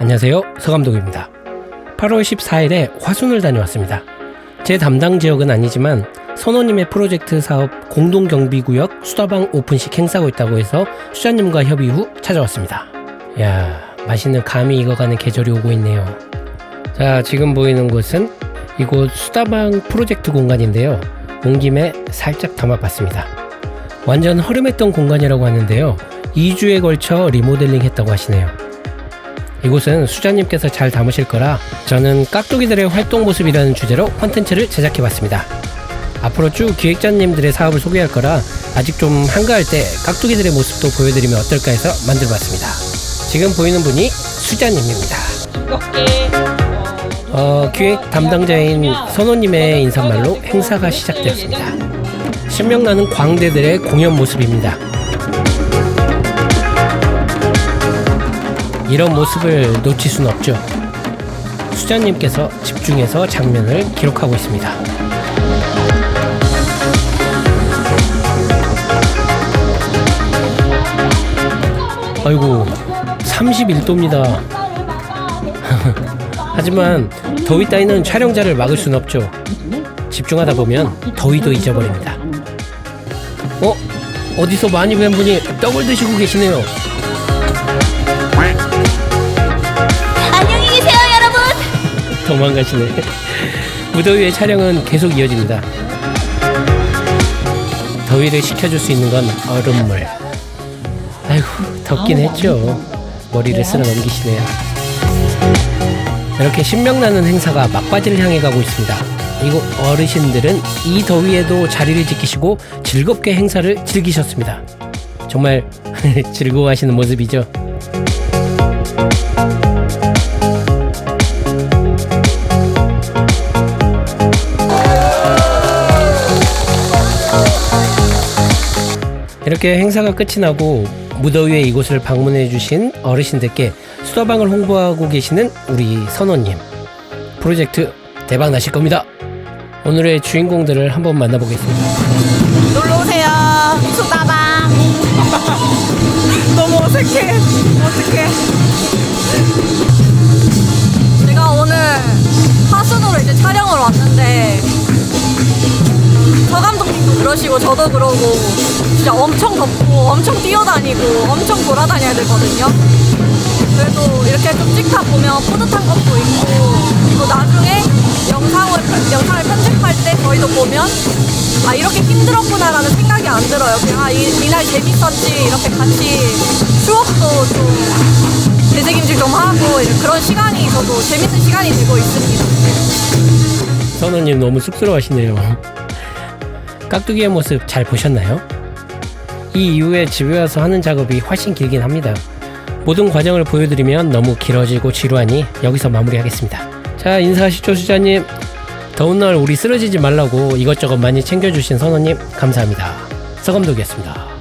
안녕하세요. 서감독입니다. 8월 14일에 화순을 다녀왔습니다. 제 담당 지역은 아니지만 선호님의 프로젝트 사업 공동경비구역 수다방 오픈식 행사고 있다고 해서 수자님과 협의 후 찾아왔습니다. 야 맛있는 감이 익어가는 계절이 오고 있네요. 자, 지금 보이는 곳은 이곳 수다방 프로젝트 공간인데요. 온 김에 살짝 담아봤습니다. 완전 허름했던 공간이라고 하는데요. 2주에 걸쳐 리모델링 했다고 하시네요. 이곳은 수자님께서 잘 담으실 거라 저는 깍두기들의 활동 모습이라는 주제로 콘텐츠를 제작해봤습니다. 앞으로 쭉 기획자님들의 사업을 소개할 거라 아직 좀 한가할 때 깍두기들의 모습도 보여드리면 어떨까 해서 만들어봤습니다. 지금 보이는 분이 수자님입니다. 어, 기획 담당자인 선호님의 인사말로 행사가 시작되었습니다. 신명나는 광대들의 공연 모습입니다. 이런 모습을 놓칠 수는 없죠. 수자님께서 집중해서 장면을 기록하고 있습니다. 아이고, 31도입니다. 하지만 더위 따위는 촬영자를 막을 수는 없죠. 집중하다 보면 더위도 잊어버립니다. 어? 어디서 많이 뵌 분이 떡을 드시고 계시네요. 도망가시네. 무더위의 촬영은 계속 이어집니다. 더위를 식혀줄 수 있는 건 얼음물. 아이고, 덥긴 했죠. 머리를 쓸어 넘기시네요. 이렇게 신명나는 행사가 막바지를 향해 가고 있습니다. 이곳 어르신들은 이 더위에도 자리를 지키시고 즐겁게 행사를 즐기셨습니다. 정말 즐거워하시는 모습이죠. 이렇게 행사가 끝이 나고 무더위에 이곳을 방문해 주신 어르신들께 수다방을 홍보하고 계시는 우리 선호님 프로젝트 대박 나실 겁니다. 오늘의 주인공들을 한번 만나보겠습니다. 놀러 오세요. 수다방. 너무 어색해. 어떡해. 제가 오늘 화순으로 이제 촬영을 왔는데 서 감독님도 그러시고 저도 그러고 진짜 엄청 덥고 엄청 뛰어다니고 엄청 돌아다녀야 되거든요. 그래도 이렇게 좀 찍다 보면 뿌듯한 것도 있고 그리고 나중에 영상을 편- 영상을 편집할 때 저희도 보면 아 이렇게 힘들었구나라는 생각이 안 들어요. 그냥 아, 이, 이날 재밌었지 이렇게 같이 추억도 좀 되새김질 좀 하고 그런 시간이 저도 재밌는 시간이 되고 있습니다. 선호님 너무 쑥스러워하시네요. 깍두기의 모습 잘 보셨나요? 이 이후에 집에 와서 하는 작업이 훨씬 길긴 합니다. 모든 과정을 보여드리면 너무 길어지고 지루하니 여기서 마무리하겠습니다. 자 인사하시죠 수자님. 더운 날 우리 쓰러지지 말라고 이것저것 많이 챙겨주신 선호님 감사합니다. 서감독이었습니다.